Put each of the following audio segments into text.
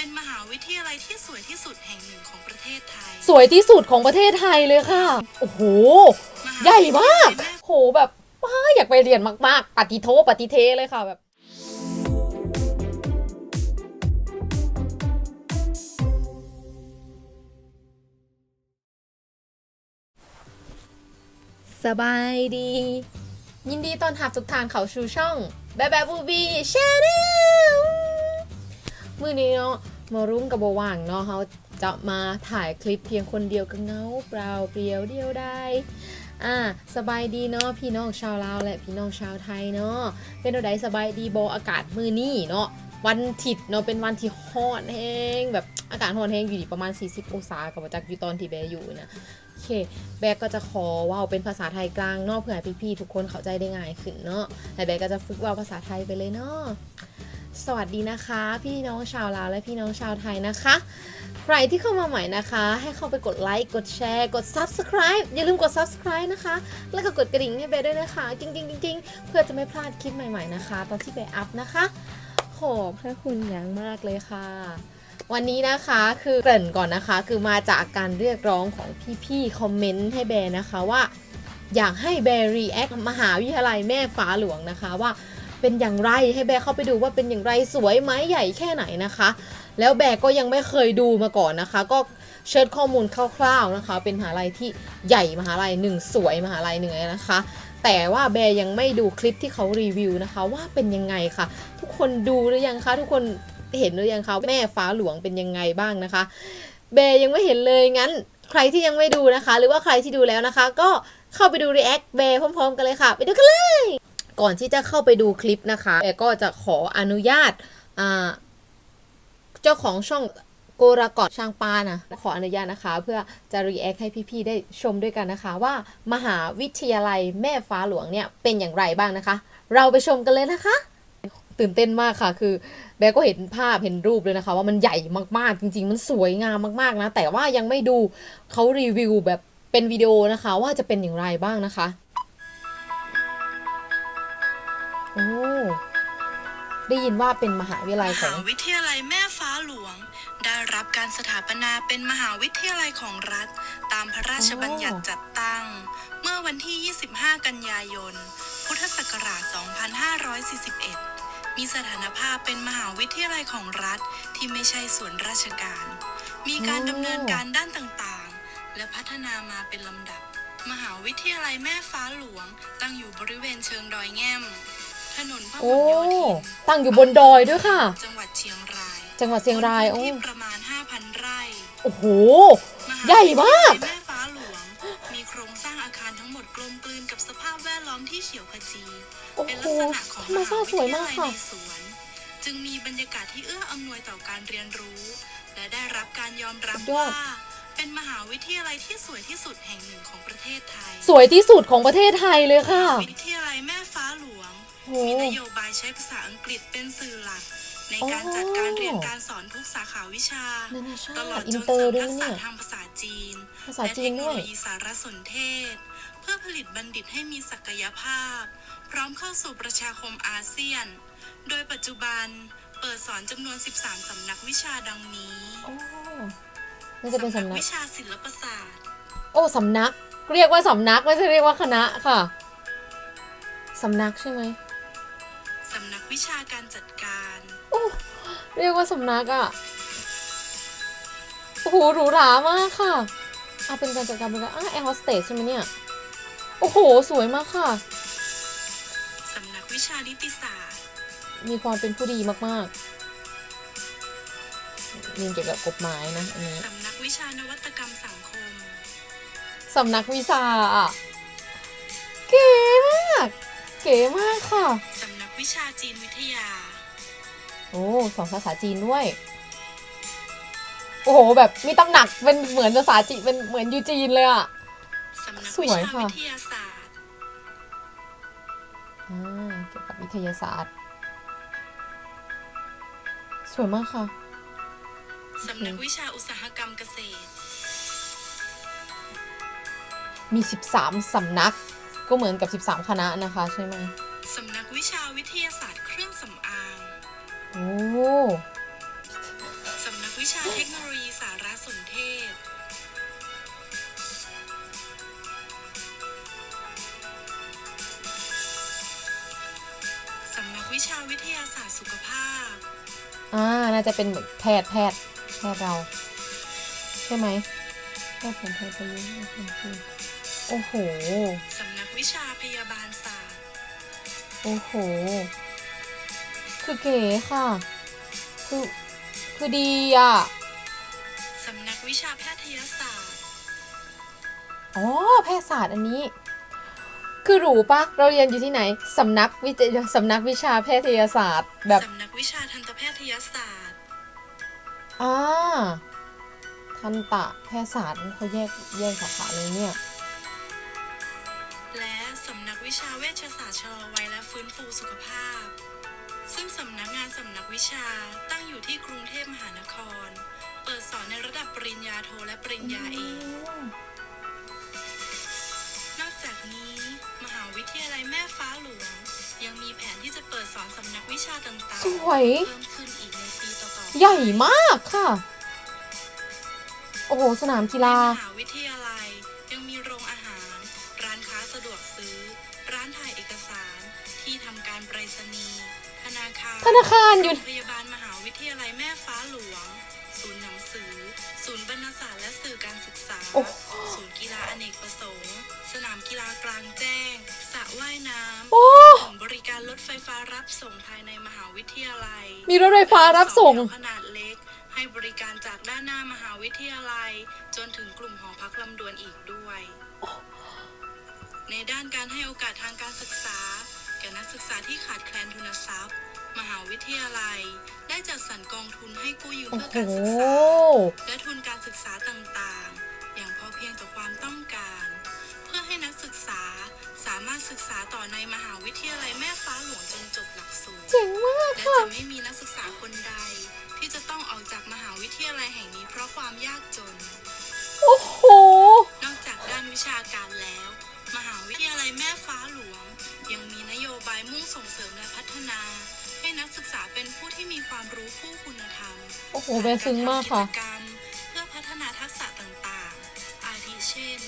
เป็นมหาวิทยาลัยที่สวยที่สุดแห่งหนึ่งของประเทศไทย สวยที่สุดของประเทศไทยเลยค่ะ โอ้โห ใหญ่มาก โหแบบว้าอยากไปเรียนมาก ๆ ปฏิโทปฏิเทเลยค่ะแบบสบายดี ยินดีต้อนรับทุกท่านเขาชูช่อง แบบแบบบูบีชาแนลมื่อนี้เนาะ มารุ้งกับโบว่างเนาะเขาจะมาถ่ายคลิปเพียงคนเดียวก็เงาเปล่าเปลี่ยวเดียวได้อ่าสบายดีเนาะพี่น้องชาวลาวและพี่น้องชาวไทยเนาะเป็นอะไรสบายดีโบอากาศมือนี้เนาะวันถิดเนาะเป็นวันที่ฮอตแห้งแบบอากาศฮอตแห้งอยู่ที่ประมาณ 40 องศากับจากอยู่ตอนที่แบอยู่นะโอเค แบกก็จะขอว่าเป็นภาษาไทยกลางเนาะเพื่อให้พี่ๆทุกคนเข้าใจได้ง่ายขึ้นเนาะแต่แบกก็จะฝึกว่าภาษาไทยไปเลยเนาะ สวัสดีนะคะ พี่น้องชาวลาวและพี่น้องชาวไทยนะคะ ใครที่เข้ามาใหม่นะคะ ให้เข้าไปกดไลค์กดแชร์ กด subscribe อย่าลืมกด subscribe นะคะ แล้วก็กดกระดิ่งให้เบย์ด้วยนะคะจริงๆจริงๆเพื่อจะไม่พลาดคลิปใหม่ๆนะคะ ตอนที่เบย์อัพนะคะขอบพระคุณอย่างมากเลยค่ะ วันนี้นะคะคือเกริ่นก่อนนะคะ คือมาจากการเรียกร้องของพี่ๆคอมเมนต์ให้แบร์นะคะว่า อยากให้แบร์รีแอคมหาวิทยาลัยแม่ฟ้าหลวงนะคะว่า เป็นอย่างไรให้แบร์เข้าไปดูว่าเป็นอย่างไรสวยไหมใหญ่แค่ไหนนะคะ แล้วแบร์ก็ยังไม่เคยดูมาก่อนนะคะ ก็เชิญข้อมูลคร่าวๆนะคะ เป็นมหาลัยที่ใหญ่มหาลัยหนึ่งสวยมหาลัยหนึ่งนะคะ แต่ว่าแบร์ยังไม่ดูคลิปที่เขารีวิวนะคะ ว่าเป็นยังไงค่ะ ทุกคนดูหรือยังคะทุกคนเห็นหรือยังคะแม่ฟ้าหลวงเป็นยังไงบ้างนะคะเบย์ยังไม่เห็นเลยงั้นใครที่ยังไม่ดูนะคะ หรือว่าใครที่ดูแล้วนะคะ ก็เข้าไปดู React เบย์พร้อมๆกันเลยค่ะ ไปดูกันเลย ก่อนที่จะเข้าไปดูคลิปนะคะเบย์ก็จะขออนุญาตเจ้าของช่องโกรากอดช่างปานะขออนุญาตนะคะ เพื่อจะ react ให้พี่ๆได้ชมด้วยกันนะคะ ว่ามหาวิทยาลัยแม่ฟ้าหลวงเนี่ยเป็นอย่างไรบ้างนะคะ เราไปชมกันเลยนะคะ ตื่นเต้นมากค่ะ คือแบก็เห็นภาพเห็นรูปเลยนะคะ ว่ามันใหญ่มากๆจริง ๆ มันสวยงามมากๆนะ แต่ว่ายังไม่ดูเขารีวิวแบบเป็นวิดีโอนะคะ ว่าจะเป็นอย่างไรบ้างนะคะ โอ้ได้ยินว่าเป็นมหาวิทยาลัยมขอหาวิทยาลัยแม่ฟ้าหลวง ได้รับการสถาปนาเป็นมหาวิทยาลัยของรัฐ ตามพระราชบัญญัติจัดตั้ง เมื่อวันที่ 25 กันยายน พุทธศักราช 2541 มีสถานภาพเป็นมหาวิทยาลัยของรัฐที่ไม่ใช่ส่วนราชการ มีการดำเนินการด้านต่างๆ และพัฒนามาเป็นลำดับ มหาวิทยาลัยแม่ฟ้าหลวง ตั้งอยู่บริเวณเชิงดอยแง่ม ถนนพหโอ้ลโยธินตั้งอยู่บนดอยด้วยค่ะ จังหวัดเชียงรายจังหวัดเชียงรายบนโอ้พื้นที่ประมาณ 5,000 ไร่โอ้โห มหาใหญ่มากวิทยลัยแม่ฟ้าหลวง มีโครงสร้างอาคารทั้งหมดกลมกลืนกับสภาพแวดล้อมที่เขียวขจี โอ้เป็นโหลักษณะของธรรมชาติสวยมากค่ะ ในสวน จึงมีบรรยากาศที่เอื้ออำนวยต่อการเรียนรู้ และได้รับการยอมรับสุดยอว่าดเป็นมหาวิทยาลัยที่สวยที่สุดแห่งหนึ่งของประเทศไทย สวยที่สุดของประเทศไทยเลยค่ะ วิ มีนโยบายใช้ภาษาอังกฤษเป็นสื่อหลัก ในการจัดการเรียนการสอนทุกสาขาวิชานานาชาตลอดติอิจนนเตอเสริร์มด้วยทักษะเนี่ยทางภาษาจีนภาษาและจีเทนคโนด้วยโลยีสารสนเทศ เพื่อผลิตบัณฑิตให้มีศักยภาพ พร้อมเข้าสู่ประชาคมอาเซียน โดยปัจจุบันเปิดสอนจำนวน 13 สำนักวิชาดังนี้โอ้น่าจะเป็นสำนักวิชาศิลปศาสตร์ โอ้สำนัก เรียกว่าสำนักไม่ใช่เรียกว่าคณะค่ะ สำนักใช่ไหมสำนัก วิชาการจัดการ โอ้เรียกว่าสำนักอะโอ้โหหรูหรามากค่ะอะเป็นการจัดการเป็นการอะแอร์โฮสเตสใช่ไหมเนี่ย โอ้โห สวยมากค่ะ สำนักวิชานิติศาสตร์ มีความเป็นผู้ดีมากๆเรียนเกี่ยวกับกฎหมายนะอันนี้สำนักวิชานวัตกรรมสังคม สำนักวิชาอะเก๋มาก เก๋มากค่ะสำนักวิ ชาจีนวิทยา โอ้สอนภาษาจีนด้วย โอ้โห แบบมีตำหนักเป็นเหมือนภาษาจีนเป็นเหมือนยูจีนเลยอะสำนักสวิวยชาค่ะวิทยาศาสตร์อ่าเกี่ยวกับวิทยาศาสตร์ สวยมากค่ะ สำนักวิชาอุตสาหกรรมเกษตร มี 13 สำนักก็เหมือนกับ 13 คณะนะคะใช่ไหม สำนักวิชาวิทยาศาสตร์เครื่องสำอาง โอ้สำวิชาเทคโนโลยีสารสนเทศ สำนักวิชาวิทยาศาสตร์สุขภาพ อ่า น่าจะเป็นเหมือนแพทย์แพทย์แพทย์เรา ใช่ไหมแพทย์ผมแพทย์ไปเยอะโอ้โห สำนักวิชาพยาบาลศาสตร์ โอ้โห คือเก๋ค่ะ คือ คือดีอะ สำนักวิชาแพทยศาสตร์ อ๋อ แพทยศาสตร์อันนี้ คือหรูปะ เราเรียนอยู่ที่ไหน สำนักวิทยสำนักวิชาแพทยศาสตร์ แบบ สำนักวิชาทันตแพทยศาสตร์ อ่า ทันตะแพทยศาสตร์เขาแยกแยกสาขาเลยเนี่ยและ สำนักวิชาเวชศาสตร์ชะลอวัยและฟื้นฟูสุขภาพ ซึ่งสำนักงานสำนักวิชาตั้งอยู่ที่กรุงเทพมหานคร เปิดสอนในระดับปริญญาโทและปริญญาเอกนอกจากนี้ มหาวิทยาลัยแม่ฟ้าหลวง ยังมีแผนที่จะเปิดสอนสำนักวิชาต่างๆสวย เพิ่มขึ้นอีกในปีต่อๆไปใหญ่มากค่ะ โอ้โห สนามกีฬา ในมหาวิทยา ธนาคารอยู่ โรงพยาบาลมหาวิทยาลัยแม่ฟ้าหลวง ศูนย์หนังสือ ศูนย์บรรณศาสตร์และสื่อการศึกษา โอ้ศูนย์กีฬาอเนกประสงค์ สนามกีฬากลางแจ้งสระว่ายน้ำโอ้ ศูนย์บริการรถไฟฟ้ารับส่งภายในมหาวิทยาลัย มีรถไฟฟ้ารับส่ง ขนาดเล็ก ให้บริการจากด้านหน้ามหาวิทยาลัย จนถึงกลุ่มหอพักลำดวนอีกด้วย ในด้านการให้โอกาสทางการศึกษา แก่นักศึกษาที่ขาดแคลนทุนทรัพย์ มหาวิทยาลัย ได้จัดสรรกองทุนให้กู้ยืมโอ้เพื่อโหการศึกษา และทุนการศึกษาต่างๆ อย่างพอเพียงต่อความต้องการ เพื่อให้นักศึกษาสามารถศึกษาต่อในมหาวิทยาลัยแม่ฟ้าหลวงจนจบหลักสูตรเจ๋งมากและค่ะจะไม่มีนักศึกษาคนใด ที่จะต้องออกจากมหาวิทยาลัยแห่งนี้เพราะความยากจน โอ้โห นอกจากด้านวิชาการแล้ว มหาวิทยาลัยแม่ฟ้าหลวง ยังมีนโยบายมุ่งส่งเสริมและพัฒนาให้ นักศึกษาเป็นผู้ที่มีความรู้คู่คุณธรรมโอ้โหเบซึ้งมากค่ะ กิจกรรมเพื่อพัฒนาทักษะต่างๆ อาทิเช่น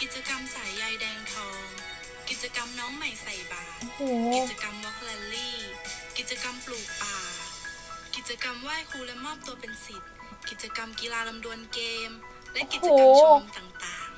กิจกรรมสายใยแดงทอง กิจกรรมน้องใหม่ใส่บาตรโอ้โห กิจกรรมวอล์กแลนลี่ กิจกรรมปลูกป่า กิจกรรมไหว้ครูและมอบตัวเป็นศิษย์กิจกรรมกีฬาลำดวนเกม และกิจกรรมชมรมต่าง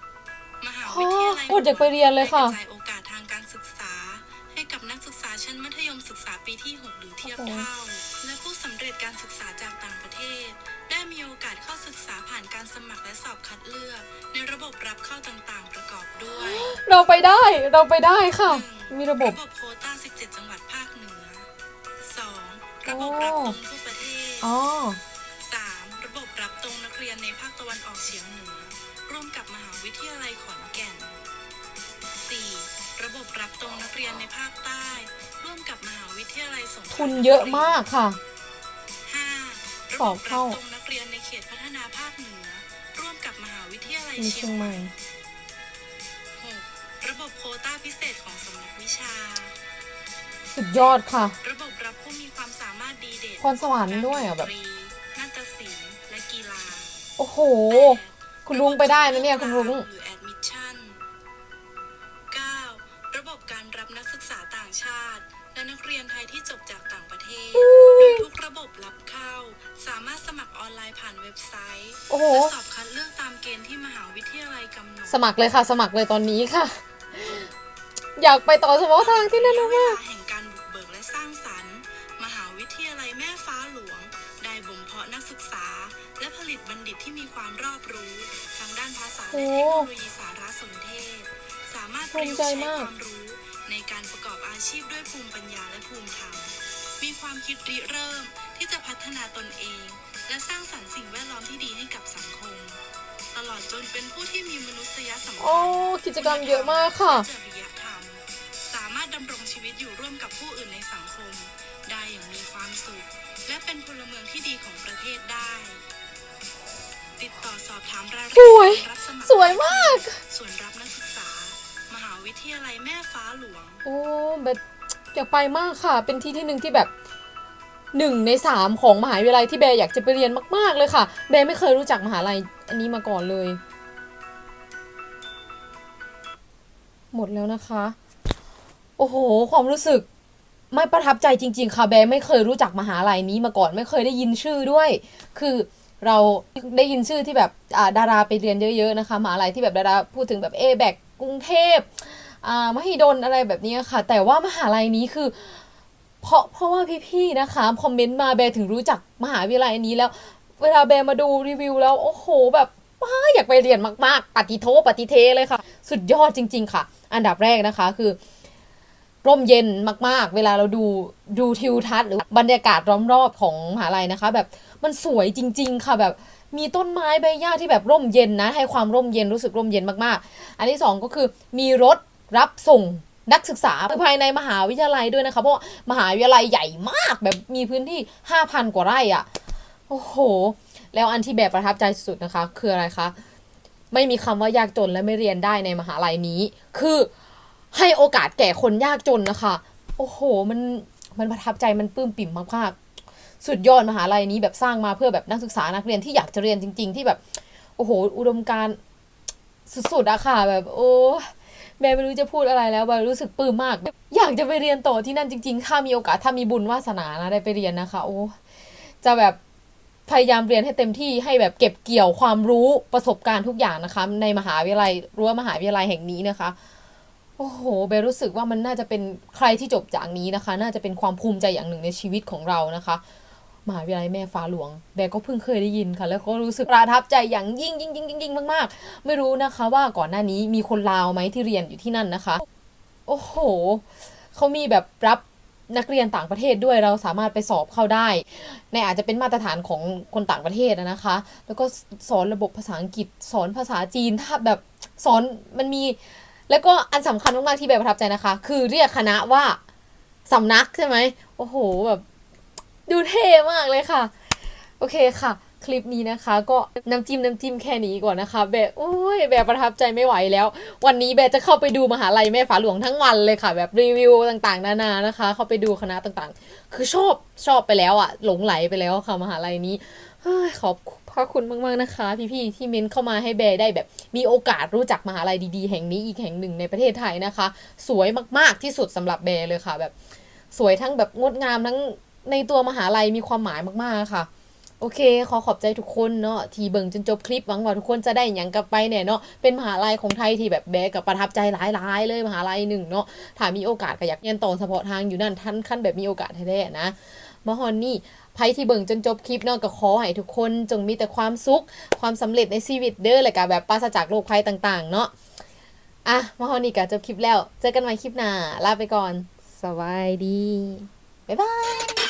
ๆ มหาวิทยาลัยโอ้โหอยากไปเรียนเลยค่ะ ได้กระจาย ชั้นมัธยมศึกษาปีที่ 6 หรือเทียบเท่า และผู้สำเร็จการศึกษาจากต่างประเทศ ได้มีโอกาสเข้าศึกษาผ่านการสมัครและสอบคัดเลือก ในระบบรับเข้าต่างๆ ประกอบด้วยเราไปได้ เราไปได้ค่ะ มีระบบ ระบบโควต้า 17 จังหวัดภาคเหนือ 2. ระบบรับตรงทั่วประเทศ อ๋อ 3. ระบบรับตรงนักเรียนในภาคตะวันออกเฉียงเหนือ ร่วมกับมหาวิทยาลัยขอนแก่น 4. ระบบรับตรงนักเรียนในภาคใต้ ร่วมกับมหาวิทยาลัยสงขลาทุนเยอะมากค่ะ 5. ระสบอบบรัเข้าบตรงนักเรียนในเขตพัฒนาภาคเหนือ ร่วมกับมหาวิทยาลัยมีเชีเชียยงงใหใหม่ม่ 6. ระบบโควต้าพิเศษของสำนักวิชา สุดยอดค่ะ ระบบรับผู้มีความสามารถดีเด่นพรสวรรค์ด้วยอะแบบการดนตรีนาฏศิลป์และกีฬาโอ้โห คุณลุงไปได้นะเนี่ยคุณลุง หรือ มัครเลยค่ะ สมัครเลยตอนนี้ค่ะ อยากไปต่อเฉพาะทางที่นั่นมาลากแห่งการบุกเบิกและสร้างสรรค์ มหาวิทยาลัยแม่ฟ้าหลวง ได้บ่มเพาะนักศึกษา และผลิตบัณฑิตที่มีความรอบรู้ทางด้านภาษาและเทคโนโลยีสารสนเทศ สามารถประยุกต์ใช้ความรู้ในการประกอบอาชีพด้วยภูมิปัญญาและภูมิธรรม มีความคิดริเริ่มที่จะพัฒนาตนเอง และสร้างสรรค์สิ่งแวดล้อมที่ดีให้กับสังคม ตลอดจนเป็นผู้ที่มีมนุษยสัมพัโอ้นธ์กิจกรรมเยอะมากค่ะจริยธรรมสามารถดำรงชีวิตอยู่ร่วมกับผู้อื่นในสังคม ได้อย่างมีความสุข และเป็นพลเมืองที่ดีของประเทศได้ ติดต่อสอบถามรายละสเอีวยดการรับสมัครสวยมาก ส่วนรับนักศึกษา มหาวิทยาลัยแม่ฟ้าหลวง โอ้แบบอยากไปมากค่ะ เป็นที่ที่หนึ่งที่แบบ หนึ่งในสามของมหาวิทยาลัยที่แบร์อยากจะไปเรียนมาก ๆ เลยค่ะแบร์ไม่เคยรู้จักมหาลัยอันนี้มาก่อนเลย หมดแล้วนะคะ โอ้โห ความรู้สึกไม่ประทับใจจริง ๆ ค่ะแบร์ไม่เคยรู้จักมหาลัยนี้มาก่อน ไม่เคยได้ยินชื่อด้วย คือเราได้ยินชื่อที่แบบอาดาราไปเรียนเยอะ ๆ นะคะมหาลัยที่แบบดาราพูดถึงแบบเอแบกกรุงเทพอามหิดลอะไรแบบนี้ค่ะ แต่ว่ามหาลัยนี้คือ เพราะเพราะว่าพี่ๆนะคะคอมเมนต์มาแบร์ถึงรู้จักมหาวิทยาลัยนี้แล้ว เวลาแบร์มาดูรีวิวแล้วโอ้โหแบบว้าอยากไปเรียนมากๆ ปฏิโทปฏิเทเลยค่ะ สุดยอดจริง ๆ ค่ะ อันดับแรกนะคะคือ ร่มเย็นมากๆ เวลาเราดูดูทิวทัศน์หรือบรรยากาศล้อมรอบของมหาลัยนะคะ แบบมันสวยจริง ๆ ค่ะแบบมีต้นไม้ใบหญ้าที่แบบร่มเย็นนะ ให้ความร่มเย็นรู้สึกร่มเย็นมากๆ อันที่สองก็คือมีรถรับส่ง นักศึกษาภายในมหาวิทยาลัยด้วยนะคะ เพราะมหาวิทยาลัยใหญ่มากแบบมีพื้นที่ 5,000 กว่าไร่อะ่ะ โอ้โห แล้วอันที่แบบประทับใจสุดนะคะ คืออะไรคะ ไม่มีคำว่ายากจนและไม่เรียนได้ในมหาลัยนี้ คือให้โอกาสแก่คนยากจนนะคะ โอ้โห มันมันประทับใจมันปลื้มปิ่มมากๆ สุดยอดมหาลัยนี้แบบสร้างมาเพื่อแบบนักศึกษานักเรียนที่อยากจะเรียนจริง ๆ ที่แบบ โอ้โห อุดมการณ์สุดๆอะค่ะ แบบโอ้ แม่ไม่รู้จะพูดอะไรแล้วแบบรู้สึกปลื้มมาก อยากจะไปเรียนต่อที่นั่นจริง ๆ ถ้ามีโอกาสถ้ามีบุญวาสนานะได้ไปเรียนนะคะ โอ้จะแบบพยายามเรียนให้เต็มที่ให้แบบเก็บเกี่ยวความรู้ประสบการณ์ทุกอย่างนะคะ ในมหาวิทยาลัยรั้วมหาวิทยาลัยแห่งนี้นะคะโอ้โหเบลรู้สึกว่ามันน่าจะเป็นใครที่จบจากนี้นะคะ น่าจะเป็นความภูมิใจอย่างหนึ่งในชีวิตของเรานะคะ มหาวิทยาลัยแม่ฟ้าหลวงแบก็เพิ่งเคยได้ยินค่ะ แล้วก็รู้สึกประทับใจอย่างยิ่งยิ่งยิ่งยิ่งยิ่งมากๆ ไม่รู้นะคะว่าก่อนหน้านี้มีคนลาวไหมที่เรียนอยู่ที่นั่นนะคะ โอ้โหเขามีแบบรับนักเรียนต่างประเทศด้วยเราสามารถไปสอบเข้าได้ ในอาจจะเป็นมาตรฐานของคนต่างประเทศนะคะ แล้วก็สอนระบบภาษาอังกฤษ สอนภาษาจีนถ้าแบบสอนมันมี แล้วก็อันสำคัญมากๆที่แบบประทับใจนะคะ คือเรียกคณะว่าสำนักใช่ไหมโอ้โหแบบ ดูเท่มากเลยค่ะ โอเคค่ะ คลิปนี้นะคะ ก็น้ำจิ้มน้ำจิ้มแค่นี้ก่อนนะคะ แบบโอ้ยแบบประทับใจไม่ไหวแล้ว วันนี้แบบจะเข้าไปดูมหาลัยแม่ฝาหลวงทั้งวันเลยค่ะ แบบรีวิวต่างๆ นานานะคะ เข้าไปดูคณะต่างๆ คือชอบชอบไปแล้วอะหลงไหลไปแล้วค่ะมหาลัยนี้ขอบพระคุณมาก ๆ นะคะ พี่ๆที่เม้นเข้ามาให้แบร์ได้แบบ มีโอกาสรู้จักมหาลัยดีๆ แห่งนี้อีกแห่งหนึ่งในประเทศไทยนะคะ สวยมากๆที่สุดสำหรับแบร์เลยค่ะ แบบ สวยทั้งแบบงดงามทั้ง ในตัวมหาลัยมีความหมายมากๆค่ะ โอเค ขอขอบใจทุกคนเนาะที่เบิ่งจนจบคลิปหวังว่าทุกคนจะได้อย่างกลับไปเนี่ยเนาะเป็นมหาลัยของไทยที่แบบแบกกับประทับใจหลายๆเลยมหาลัยหนึ่งเนาะถ้ามีโอกาสก็อยากเรียนต่อเฉพาะทางอยู่นั่นท่านขั้นแบบมีโอกาสแท้ๆนะมาฮอนนี่ไพที่เบิ่งจนจบคลิปเนาะก็ขอให้ทุกคนจงมีแต่ความสุข ความสำเร็จในชีวิตเด้อและก็แบบปราศจากโรคภัยต่างๆ เนาะอะมาฮอนนี่ก็จบคลิปแล้ว เจอกันใหม่คลิปหน้าลาไปก่อน สวัสดี บ๊ายบาย